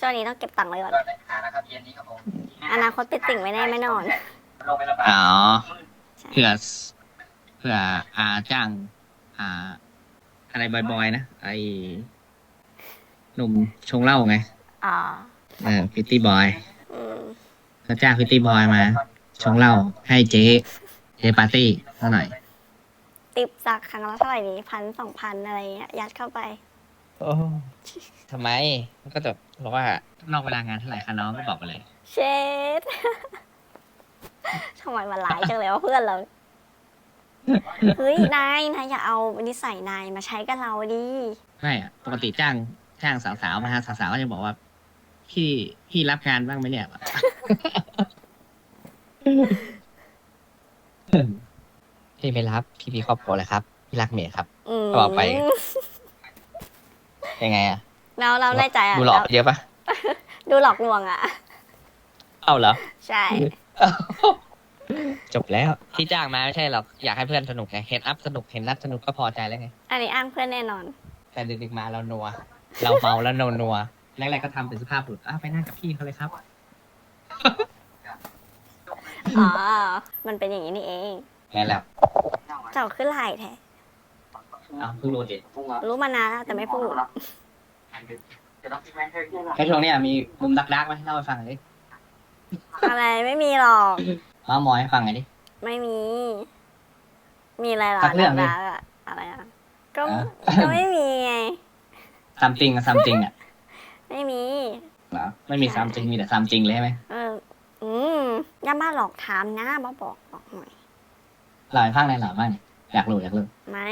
ช่วงนี้ต้องเก็บตังค์ไว้ก่อนนะครับเย็นนี้ครับผมอนาคตติดติ่งไม่แน่ไม่นอนลงไปแล้วอ๋อใช่เผื่อเผื่ออาจ้าง อ่า อะไรบอยๆนะไอหนุ่มชงเหล้าไงอ๋อเออพิตตี้บอยอืมเขาจ้างพิตตี้บอยมา ชงเหล้าให้เจ๊เจ๊ปาร์ตี้เท่าหน่อย ติปสักครั้งละเท่าไหร่ดีพันสองพันอะไรเงี้ยยัดเข้าไป โอ้ทำไมก็จะบอกว่านอกเวลางานเท่าไหร่คะน้องก็บอกไปเลย เชดทำไมมันร้ายจังเลยว่าเพื่อนเรา เฮ้ย นาย นายอย่าเอานิสัยนายมาใช้กับเราดิ ไม่อะปกติจ้างจ้างสาวๆมาฮะสาวๆก็จะบอกว่า พี่พี่รับงานบ้างไหมเนี่ย พี่ไม่รับ พี่มีครอบครัวแล้วครับ พี่รักเมียครับ อืมต่อไป ยังไงอะเราเราแน่ใจอะดูหลอกเยอะปะดูหลอกลวงอะเอาเหรอ ใช่ จบแล้วที่จ้างมาไม่ใช่หรอกอยากให้เพื่อนสนุกไงเห็นอัพสนุกเห็นนัดสนุกก็พอใจแล้วไง อันนี้อ้างเพื่อนแน่นอน แต่ดึกๆมาเรานัว เราเมาแล้วนัวนัวๆแรกๆก็ทำเป็นสภาพหลุดอ้าวไปนั่งกับพี่เขาเลยครับ อ๋อ มันเป็นอย่างนี้นี่เองงั้นแหละเจ้าขึ้นไหลแท้ อ้าวเพิ่งรู้ดิรู้มานานแล้วแต่ไม่พูดแค่ช่วงเนี้ยมีมุมดักๆไหมเล่าให้ฟังหน่อยดิอะไรไม่มีหรอกเล่ามอยให้ฟังหน่อยดิ ไม่มี มีอะไรหรอสักเรื่องดิ ดักๆอะอะไรอะก็อะ ก็ไม่มีไง ซัมติงอะซัมติงอะไม่มี เหรอไม่มีซัมติงมีแต่ซัมจริงเลยใช่ไหมเออ อืมอย่ามาหลอกถามนะมาบอกบอกหน่อย เล่าให้ฟังหน่อยเหรอบ้างเนี่ยอยากรู้อยากรู้ไม่